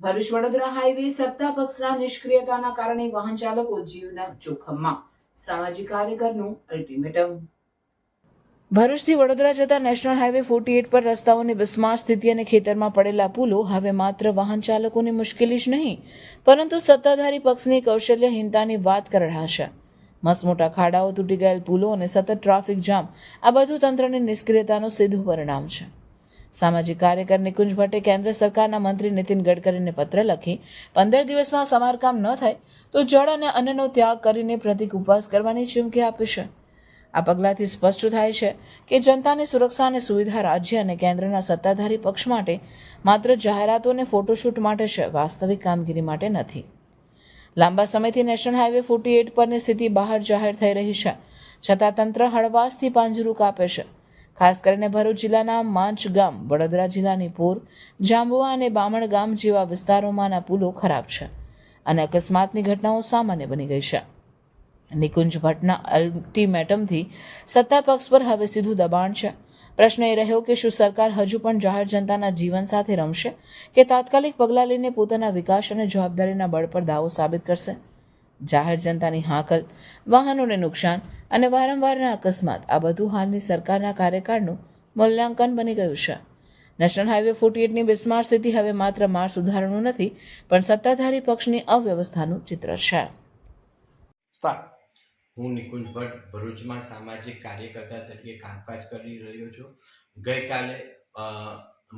Bharuch Vadodara highway સત્તા પક્ષના નિષ્ક્રિયતાના કારણે વાહન ચાલકો જીવના જોખમમાં. સામાજિક કાર્યકરનું અલ્ટિમેટમ. ભરૂચથી વડોદરા જતા નેશનલ હાઈવે ફોર્ટી એટ પર રસ્તાઓની બિસ્માર સ્થિતિ અને ખેતરમાં પડેલા પુલો હવે માત્ર વાહન ચાલકોની મુશ્કેલી જ નહીં, પરંતુ સત્તાધારી પક્ષની કૌશલ્યહીનતાની વાત કરી મસમોટા ખાડાઓ તૂટી ગયેલ પુલો અને સતત ટ્રાફિક જામ આ બધું તંત્રની નિષ્ક્રિયતાનું સીધું પરિણામ છે. સામાજિક કાર્યકર નિકુંજ ભટ્ટે કેન્દ્ર સરકારના મંત્રી નીતિન ગડકરીને પત્ર લખી, પંદર દિવસમાં સમારકામ ન થાય તો જળ અને અન્નનો ત્યાગ કરીને પ્રતિક ઉપવાસ કરવાની ચીમકી આપી છે આ પગલાંથી સ્પષ્ટ થાય છે કે જનતાની સુરક્ષા અને સુવિધા રાજ્ય અને કેન્દ્રના સત્તાધારી પક્ષ માટે માત્ર જાહેરાતો અને ફોટોશૂટ માટે છે, વાસ્તવિક કામગીરી માટે નથી. લાંબા સમયથી નેશનલ હાઈવે ફોર્ટી એટ પરની સ્થિતિ બહાર જાહેર થઈ રહી છે. છતાં તંત્ર હળવાશથી પાંજરું કાપે છે. ખાસ કરીને ભરૂચ જિલ્લાના માંચ ગામ, વડોદરા જિલ્લાની પૂર જાંબુઆ અને બામણ ગામ જેવા વિસ્તારોમાંના પુલો ખરાબ છે અને અકસ્માતની ઘટનાઓ સામાન્ય બની ગઈ છે. નિકુંજ ભટ્ટના અલ્ટિમેટમથી સત્તા પક્ષ પર હવે સીધું દબાણ છે. પ્રશ્ન એ રહ્યો કે શું સરકાર હજુ પણ જાહેર જનતાના જીવન સાથે રમશે કે તાત્કાલિક પગલાં લઈને પોતાના વિકાસ અને જવાબદારીના બળ પર દાવો સાબિત કરશે? જાહેર જનતાની હાકલ, વાહનોને નુકસાન અને વારંવારના અકસ્માત, આ બધું હાલની સરકારના કાર્યકાળનું મૂલ્યાંકન બની ગયું છે. નેશનલ હાઈવે ફોર્ટી એટની બિસ્માર સ્થિતિ હવે માત્ર માર્ગ સુધારણું નથી, પણ સત્તાધારી પક્ષની અવ્યવસ્થાનું ચિત્ર છે. હું નિકુંજ ભટ્ટ, ભરૂચમાં સામાજિક કાર્યકર્તા તરીકે કામકાજ કરી રહ્યો છું. ગઈકાલે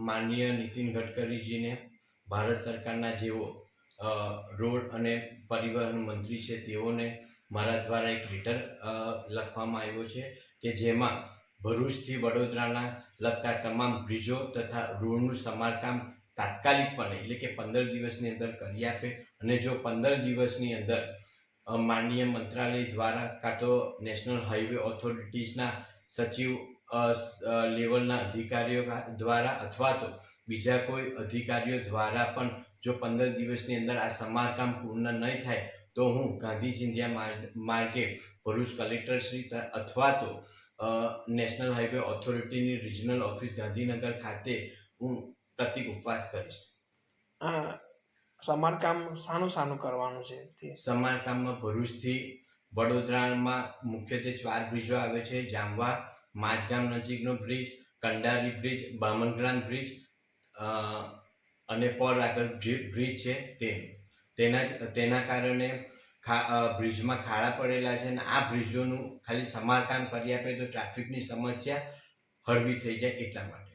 માનનીય નીતિન ગડકરીજીને ભારત સરકારના જેઓ રોડ અને પરિવહન મંત્રી છે, તેઓને મારા દ્વારા એક લેટર લખવામાં આવ્યો છે કે જેમાં ભરૂચથી વડોદરાના લગતા તમામ બ્રિજો તથા રોડનું સમારકામ તાત્કાલિકપણે, એટલે કે પંદર દિવસની અંદર કરી આપે અને જો પંદર દિવસની અંદર માનનીય મંત્રાલય દ્વારા કાં તો નેશનલ હાઈવે ઓથોરિટીઝના સચિવ લેવલના અધિકારીઓ દ્વારા અથવા તો બીજા કોઈ અધિકારીઓ દ્વારા પણ જો પંદર દિવસની અંદર આ સમારકામ પૂર્ણ નહીં થાય, તો હું ગાંધી ચિંધ્યા માર્ગ- ભરૂચ કલેક્ટરશ્રી અથવા તો નેશનલ હાઈવે ઓથોરિટીની રિજનલ ઓફિસ ગાંધીનગર ખાતે હું પ્રતિક ઉપવાસ કરીશ. સમારકામ સાનું સાનું કરવાનું છે તે. સમારકામમાં ભરૂચથી વડોદરામાં મુખ્યત્વે ચાર બ્રિજો આવે છે. જામવા માજગામ નજીકનો bridge, Kandari bridge, Bamangram bridge અને પોલ આગળ બ્રિજ છે તે. તેના તેના કારણે બ્રિજમાં ખાડા પડેલા છે અને આ બ્રિજોનું ખાલી સમારકામ કરી આપે તો ટ્રાફિકની સમસ્યા હળવી થઈ જાય એટલા માટે.